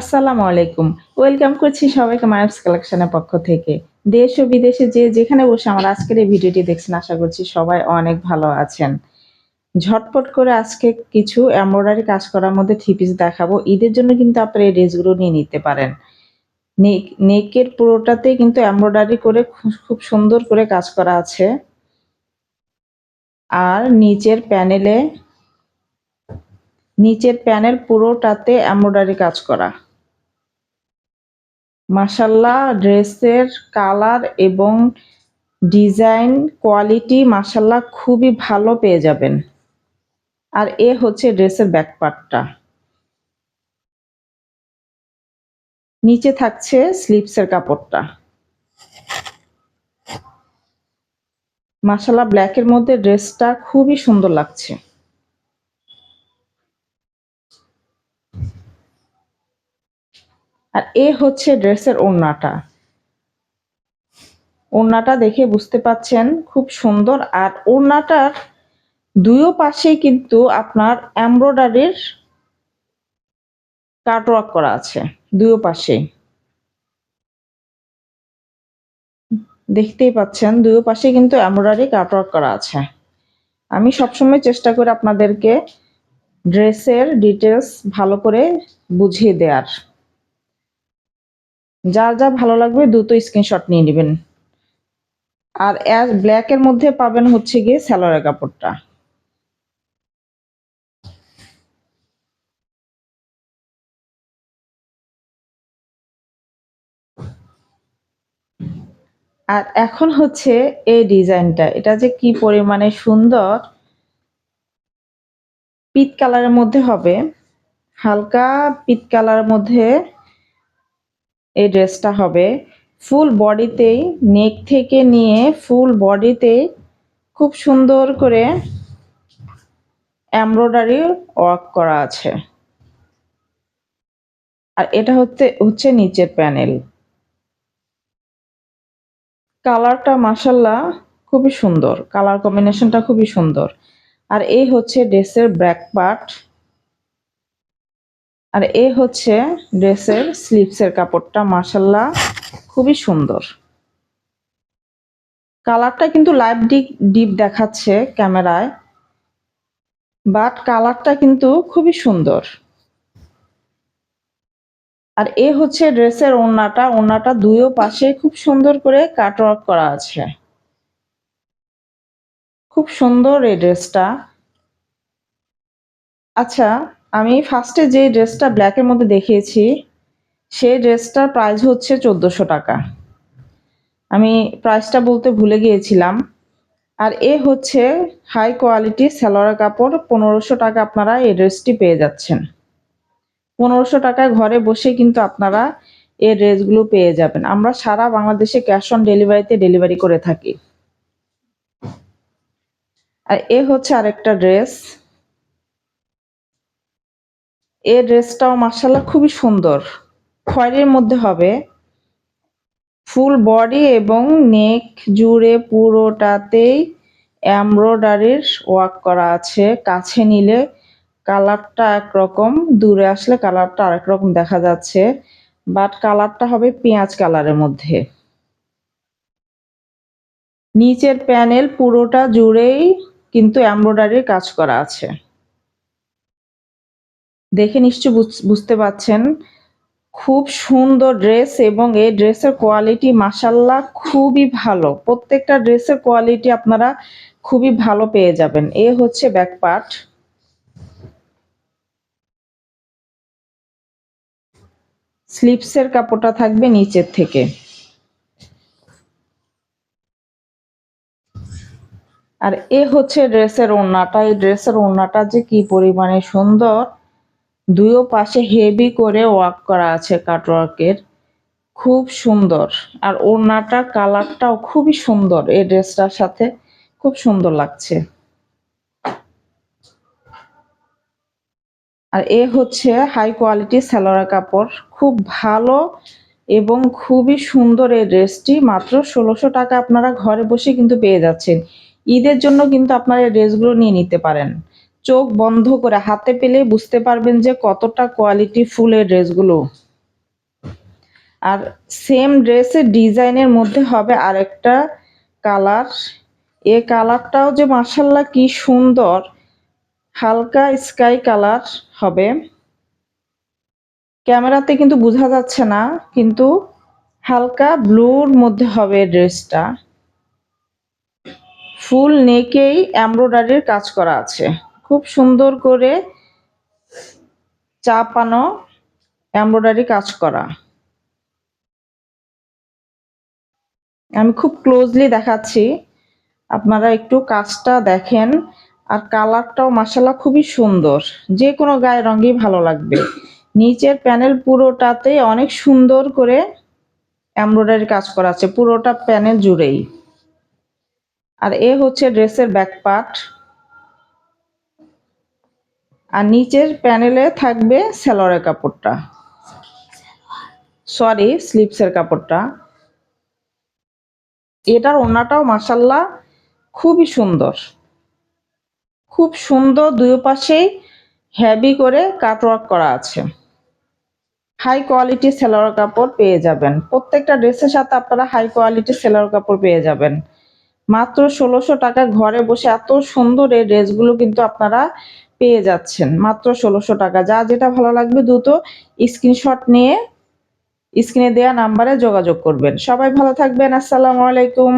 আসসালামু আলাইকুম। ওয়েলকাম করছি সবাইকে মায়াবস কালেকশনের পক্ষ থেকে। দেশ ও বিদেশে যে যেখানে বসে আমার আজকের এই ভিডিওটি দেখছেন, আশা করছি সবাই অনেক ভালো আছেন। ঝটপট করে আজকে কিছু এমব্রয়ডারি কাজ করার মধ্যে থিপিস পিস দেখাবো। ঈদের জন্য কিন্তু আপনারা এই ড্রেসগুলো নিয়ে নিতে পারেন। নেক নেকের পুরোটাতে কিন্তু এমব্রয়ডারি করে খুব সুন্দর করে কাজ করা আছে। আর নিচের প্যানেলে নিচের প্যানেল পুরোটাতে এমব্রয়ডারি কাজ করা। মাসাল্লাহ ড্রেসের কালার এবং ডিজাইন কোয়ালিটি মাসাল্লাহ খুবই ভালো পেয়ে যাবেন। আর এ হচ্ছে ড্রেসের ব্যাক পার্টটা নিচে থাকছে স্লিপসের কাপড়টা। মাসাল্লাহ ব্ল্যাকের মধ্যে ড্রেসটা খুবই সুন্দর লাগছে। আর এ হচ্ছে ড্রেসের ওড়নাটা। ওড়নাটা দেখে বুঝতে পাচ্ছেন, খুব সুন্দর। আর ওড়নাটার দুইও পাশে কিন্তু আপনার এমব্রয়ডারির কাটওয়ার্ক করা আছে দুইও পাশে দেখতেই পাচ্ছেন দুইও পাশে কিন্তু এমব্রয়ডারি কাটওয়ার্ক করা আছে। আমি সবসময় চেষ্টা করি আপনাদেরকে ড্রেসের ডিটেলস ভালো করে বুঝিয়ে দেওয়ার। যার যা ভালো লাগবে দ্রুত স্ক্রিনশট নিয়ে নেবেন। আর অ্যাশ ব্ল্যাকের মধ্যে পাবেন হচ্ছে গিয়ে স্যালোয়ারের কাপড়টা। আর এখন হচ্ছে এই ডিজাইনটা। এটা যে কি পরিমাণে সুন্দর। পিট কালারের মধ্যে হবে। হালকা পিট কালারের মধ্যে এই ড্রেসটা হবে। ফুল বডিতেই নেক থেকে নিয়ে ফুল বডিতে খুব সুন্দর করে এমব্রয়ডারি ওয়ার্ক করা আছে। আর এটা হচ্ছে হচ্ছে নিচের প্যানেল। কালারটা মাসাল্লাহ খুবই সুন্দর। কালার কম্বিনেশনটা খুবই সুন্দর। আর এই হচ্ছে ড্রেসের ব্যাক পার্ট। আর এ হচ্ছে ড্রেসের স্লিপসের কাপড়টা মাসাল্লাহ খুবই সুন্দর। কালারটা কিন্তু লাইভ ডিপ ডিপ দেখাচ্ছে ক্যামেরায়, বাট কালারটা কিন্তু খুবই সুন্দর। আর এ হচ্ছে ড্রেসের ওড়নাটা ওড়নাটা দুইও পাশে খুব সুন্দর করে কাটওয়ার্ক করা আছে। খুব সুন্দর এই ড্রেসটা। আচ্ছা আমি ফার্স্টে যে ড্রেসটা ব্ল্যাকের মধ্যে দেখিয়েছি, সেই ড্রেসটার প্রাইস হচ্ছে চোদ্দোশো টাকা। আমি প্রাইসটা বলতে ভুলে গিয়েছিলাম। আর এ হচ্ছে হাই কোয়ালিটি সালোয়ার কাপড়, পনেরোশো টাকা আপনারা এই ড্রেসটি পেয়ে যাচ্ছেন। পনেরোশো টাকায় ঘরে বসে কিন্তু আপনারা এই ড্রেসগুলো পেয়ে যাবেন। আমরা সারা বাংলাদেশে ক্যাশ অন ডেলিভারিতে ডেলিভারি করে থাকি। আর এ হচ্ছে আরেকটা ড্রেস। এই ড্রেসটাও মার্শাল্লাহ খুবই সুন্দর। খয়েরির মধ্যে হবে ফুল বডি এবং নেক জুড়ে পুরোটাতেই এমব্রয়ডারির ওয়ার্ক করা আছে। কাছে নিলে কালারটা একরকম, দূরে আসলে কালারটা আরেক রকম দেখা যাচ্ছে। বাট কালারটা হবে পেঁয়াজ কালারের মধ্যে। নিচের প্যানেল পুরোটা জুড়েই কিন্তু এমব্রয়ডারির কাজ করা আছে। দেখে নিশ্চয় বুঝতে পাচ্ছেন খুব সুন্দর ড্রেস এবং এই ড্রেসের কোয়ালিটি মাসাল্লাহ খুবই ভালো। প্রত্যেকটা ড্রেসের কোয়ালিটি আপনারা খুবই ভালো পেয়ে যাবেন। এ হচ্ছে ব্যাক পার্ট স্লিপসের কাপড়টা থাকবে নিচের থেকে। আর এ হচ্ছে ড্রেসের ওড়নাটা। এই ড্রেসের ওড়নাটা যে কি পরিমাণে সুন্দর। দুইও পাশে হেভি করে ওয়ার্ক করা আছে কাটওয়ার্কের খুব সুন্দর। আর ওড়নাটা, কালারটাও খুবই সুন্দর এই ড্রেসটার সাথে। খুব সুন্দর লাগছে। আর এ হচ্ছে হাই কোয়ালিটি সালোয়ার কাপড়। খুব ভালো এবং খুবই সুন্দর এই ড্রেসটি। মাত্র ষোলোশো টাকা আপনারা ঘরে বসে কিন্তু পেয়ে যাচ্ছেন। ঈদের জন্য কিন্তু আপনারা এই ড্রেসগুলো নিয়ে নিতে পারেন। চোখ বন্ধ করে হাতে পেলে বুঝতে পারবেন যে কতটা কোয়ালিটি ফুলের ড্রেসগুলো। আর সেম ড্রেসের ডিজাইনের মধ্যে হবে আরেকটা কালার। এ কালারটাও যে মার্শাল্লাহ কি সুন্দর, হালকা স্কাই কালার হবে। ক্যামেরাতে কিন্তু বোঝা যাচ্ছে না, কিন্তু হালকা ব্লুর মধ্যে হবে ড্রেসটা। ফুল নেকেই এমব্রয়ডারির কাজ করা আছে। খুব সুন্দর করে চাপানো এমব্রয়ডারি কাজ করা। আমি খুব ক্লোজলি দেখাচ্ছি। আপনারা একটু কাজটা দেখেন। আর কালারটাও মাসাল্লাহ খুবই সুন্দর। যে কোনো গায়ে রঙেই ভালো লাগবে। নিচের প্যানেল পুরোটাতে অনেক সুন্দর করে এমব্রয়ডারি কাজ করা আছে। পুরোটা প্যানেল জুড়েই। আর এ হচ্ছে ড্রেসের ব্যাক পার্ট আর নিচের প্যানেলে থাকবে সেলরের কাপড়টা। সরি স্লিপসের কাপড়টা। এটার ওড়নাটাও মাসাল্লাহ খুবই সুন্দর। খুব সুন্দর দুই পাশেই হেভি করে কাটওয়ার্ক করা আছে। হাই কোয়ালিটি সেলার কাপড় পেয়ে যাবেন। প্রত্যেকটা ড্রেসের সাথে আপনারা হাই কোয়ালিটি সেলার কাপড় পেয়ে যাবেন। মাত্র ষোলোশো টাকা ঘরে বসে এত সুন্দর এই ড্রেসগুলো কিন্তু আপনারা পেয়ে যাচ্ছেন। মাত্র ষোলোশো টাকা। যা যেটা ভালো লাগবে দ্রুত স্ক্রিনশট নিয়ে, স্ক্রিনে দেওয়া নাম্বারে যোগাযোগ করবেন। সবাই ভালো থাকবেন। আসসালামু আলাইকুম।